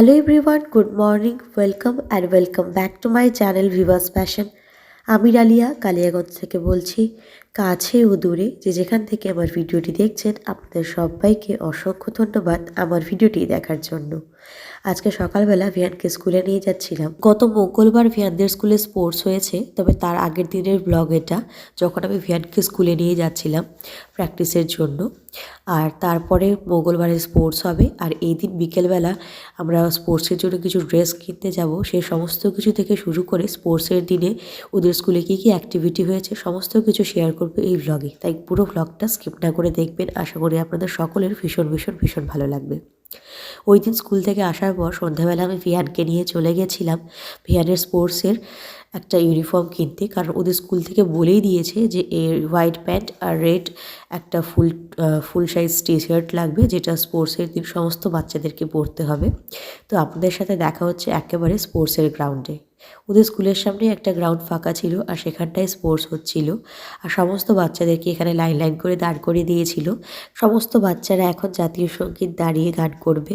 Hello everyone good morning welcome and welcome back to my channel viewers fashion আমি রালিয়া, কালিয়াগঞ্জ থেকে বলছি। কাছে ও দূরে যে যেখান থেকে আমার ভিডিওটি দেখছেন, আপনাদের সবাইকে অসংখ্য ধন্যবাদ আমার ভিডিওটি দেখার জন্য। আজকে সকালবেলা ভিয়ানকে স্কুলে নিয়ে যাচ্ছিলাম। গত মঙ্গলবার ভিয়ানদের স্কুলে স্পোর্টস হয়েছে, তবে তার আগের দিনের ব্লগ এটা, যখন আমি ভিয়ানকে স্কুলে নিয়ে যাচ্ছিলাম প্র্যাকটিসের জন্য। আর তারপরে মঙ্গলবারে স্পোর্টস হবে, আর এই দিন বিকেলবেলা আমরা স্পোর্টসের জন্য কিছু ড্রেস কিনতে যাব। সেই সমস্ত কিছু থেকে শুরু করে স্পোর্টসের দিনে ওদের স্কুলে কী কী অ্যাক্টিভিটি হয়েছে, সমস্ত কিছু শেয়ার করব এই ব্লগে তাই পুরো ব্লগটা স্কিপ না করে দেখবেন। আশা করি আপনাদের সকলের ভীষণ ভীষণ ভীষণ ভালো লাগবে। ওই দিন স্কুল থেকে আসার পর সন্ধ্যাবেলা আমি ভিয়ানকে নিয়ে চলে গেছিলাম। ভিয়ানের স্পোর্টসের একটা ইউনিফর্ম কিনতে। কারণ ওদের স্কুল থেকে বলেই দিয়েছে যে এ হোয়াইট প্যান্ট আর রেড একটা ফুল ফুল সাইজ টি শার্ট লাগবে, যেটা স্পোর্টসের দিন সমস্ত বাচ্চাদেরকে পরতে হবে। তো আপনাদের সাথে দেখা হচ্ছে একেবারে স্পোর্টসের গ্রাউন্ডে ওদের স্কুলের সামনে একটা গ্রাউন্ড ফাঁকা ছিল আর সেখানটায় স্পোর্টস হচ্ছিল। আর সমস্ত বাচ্চাদেরকে এখানে লাইন লাইন করে দাঁড় করে দিয়েছিল। সমস্ত বাচ্চারা এখন জাতীয় সংগীত দাঁড়িয়ে গান করবে।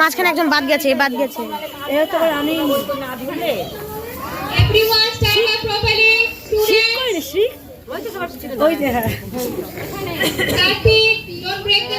মাঝখানে একজন বাদ গেছে বাদ গেছে Everyone stand up properly. Students, Karthik, don't break the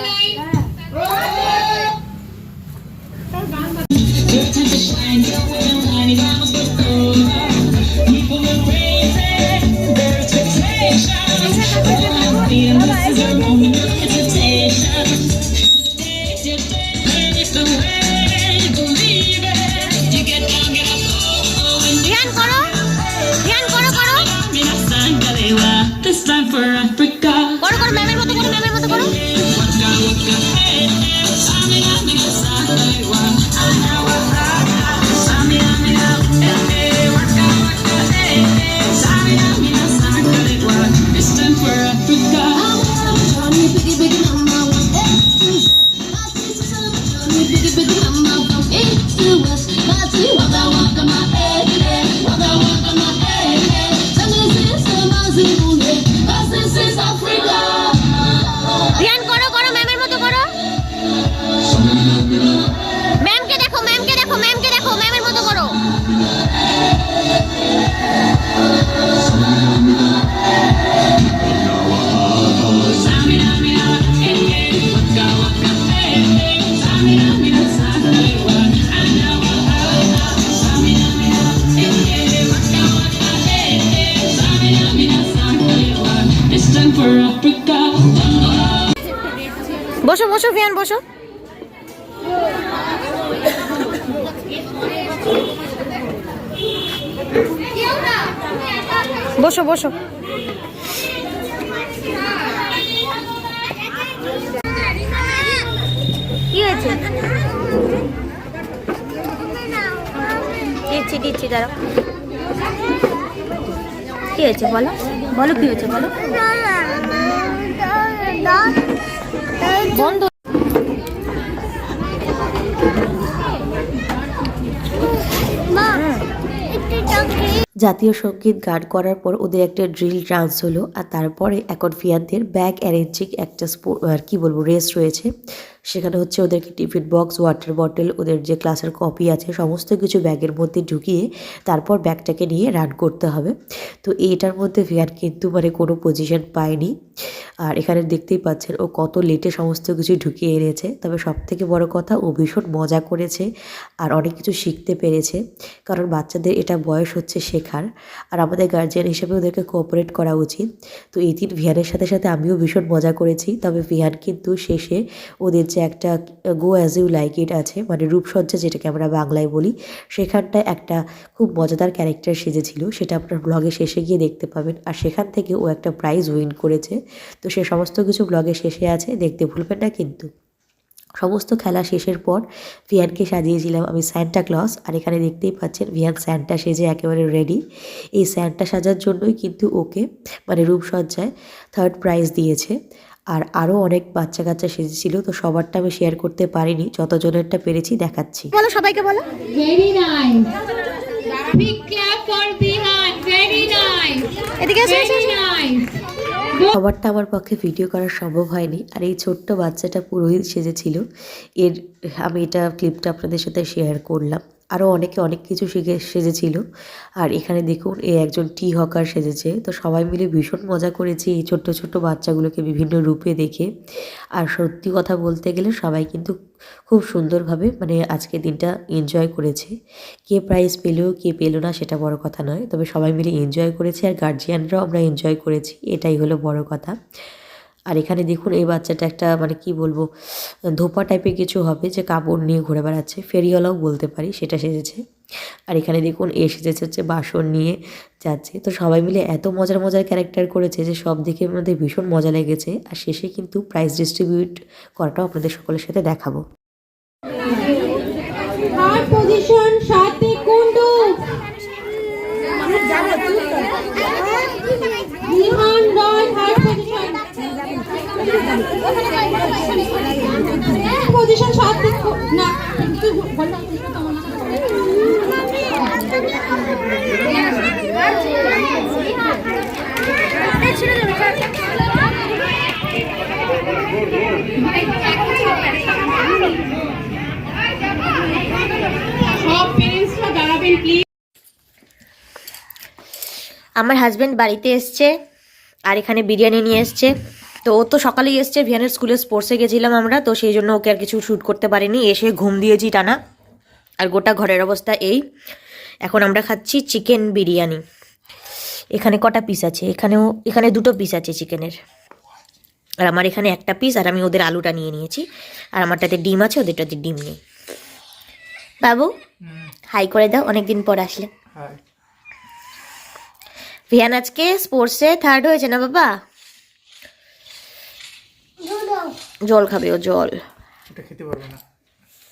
বসো বসো ভিয়ান বসো বসো বসো কি হয়েছে দিচ্ছি দিচ্ছি দাঁড়াও কি হয়েছে বলো বলো কি হয়েছে বলো বন্ধ। জাতীয় সংগীত গান করার পর ওদের একটা ড্রিল ডান্স হলো আর তারপরে এখন ফিয়ারদের ব্যাক অ্যারেঞ্জিং একটা আর কি বলব রেস রয়েছে। সেখানে হচ্ছে ওদেরকে টিফিন বক্স, ওয়াটার বটল, ওদের যে ক্লাসের কপি আছে, সমস্ত কিছু ব্যাগের মধ্যে ঢুকিয়ে তারপর ব্যাগটাকে নিয়ে রান করতে হবে। তো এইটার মধ্যে ভিয়ান কিন্তু মানে কোনো পজিশন পায়নি। আর এখানে দেখতেই পাচ্ছেন, ও কত লেটে সমস্ত কিছু ঢুকিয়ে এনেছে। তবে সব থেকে বড় কথা, ও ভীষণ মজা করেছে আর অনেক কিছু শিখতে পেরেছে। কারণ বাচ্চাদের এটা বয়স হচ্ছে শেখার। আর আমাদের গার্জিয়ান হিসেবে ওদেরকে কোঅপারেট করা উচিত। তো এই দিন ভিয়ানের সাথে সাথে আমিও ভীষণ মজা করেছি। তবে ভিয়ান কিন্তু শেষে ওদের যে একটা go as you like it আছে মানে রূপসজ্জা যেটাকে আমরা বাংলায় বলি, সেখানটায় একটা খুব মজাদার ক্যারেক্টার সেজেছিল, সেটা আপনার ব্লগে শেষে গিয়ে দেখতে পাবেন। আর সেখান থেকে ও একটা প্রাইজ উইন করেছে। তো সে সমস্ত কিছু ব্লগে শেষে আছে, দেখতে ভুলবেন না কিন্তু। সমস্ত খেলা শেষের পর ভিয়ানকে সাজিয়েছিলাম আমি স্যান্টা ক্লস আর এখানে দেখতেই পাচ্ছেন ভিয়ান স্যান্টা সেজে একেবারে রেডি এই স্যান্টা সাজার জন্যই কিন্তু ওকে মানে রূপসজ্জায় থার্ড প্রাইজ দিয়েছে। আর আরও অনেক বাচ্চা কাচ্চা সেজেছিল তো সবারটা আমি শেয়ার করতে পারিনি যতজনেরটা পেরেছি দেখাচ্ছি। বলো সবাইকে বলো. এদিকে. সবারটা আমার পক্ষে ভিডিও করা সম্ভব হয়নি আর এই ছোট্ট বাচ্চাটা পুরোহিত সেজেছিল। এর আমি এটা ক্লিপটা আপনাদের সাথে শেয়ার করলাম। আরও অনেকে অনেক কিছু শিখে সেজেছিল। আর এখানে দেখুন এ একজন টি হকার সেজেছে। তো সবাই মিলে ভীষণ মজা করেছি এই ছোট্ট ছোট্ট বাচ্চাগুলোকে বিভিন্ন রূপে দেখে। আর সত্যি কথা বলতে গেলে সবাই কিন্তু খুব সুন্দরভাবে মানে আজকের দিনটা এনজয় করেছে। কে প্রাইজ পেল, কে পেল না সেটা বড় কথা নয়। তবে সবাই মিলে এনজয় করেছে আর গার্জিয়ানরাও আমরা এনজয় করেছি। এটাই হলো বড় কথা। আর এখানে দেখুন এই বাচ্চাটা একটা মানে কি বলব ধোপা টাইপের কিছু হবে যে কাপড় নিয়ে ঘুরে বেড়াচ্ছে। ফেরিওয়ালাও বলতে পারি সেটা সেজেছে। আর এখানে দেখুন এ সেজেছে হচ্ছে বাসন নিয়ে যাচ্ছে। তো সবাই মিলে এত মজার মজার ক্যারেক্টার করেছে যে সব দেখে আমাদের ভীষণ মজা লেগেছে। আর শেষে কিন্তু প্রাইজ ডিস্ট্রিবিউট করাটাও আপনাদের সকলের সাথে দেখাবো। Shate Kundu. না আমার হাজব্যান্ড বাড়িতে এসছে আর এখানে বিরিয়ানি নিয়ে এসছে তো ও তো সকালেই এসছে ভিয়ানের স্কুলে স্পোর্টসে গেছিলাম আমরা তো সেই জন্য ওকে আর কিছু শ্যুট করতে পারিনি এসে ঘুম দিয়েছি টানা। আর গোটা ঘরের অবস্থা এই। এখন আমরা খাচ্ছি চিকেন বিরিয়ানি। এখানে কটা পিস আছে? এখানেও এখানে দুটো পিস আছে চিকেনের আর আমার এখানে একটা পিস আর আমি ওদের আলুটা নিয়ে নিয়েছি। আর আমারটাতে ডিম আছে ওদেরটাতে ডিম নেই। বাবু হাই করে দাও অনেকদিন পর আসলে। ভিয়ান আজকে স্পোর্টসে থার্ড হয়েছে না বাবা? জল খাবে ও জল। এটা খেতে পারবে না।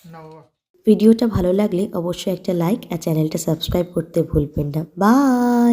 না বাবা ভিডিওটা ভালো লাগলে অবশ্যই একটা লাইক আর চ্যানেলটা সাবস্ক্রাইব করতে ভুলবেন না। বাই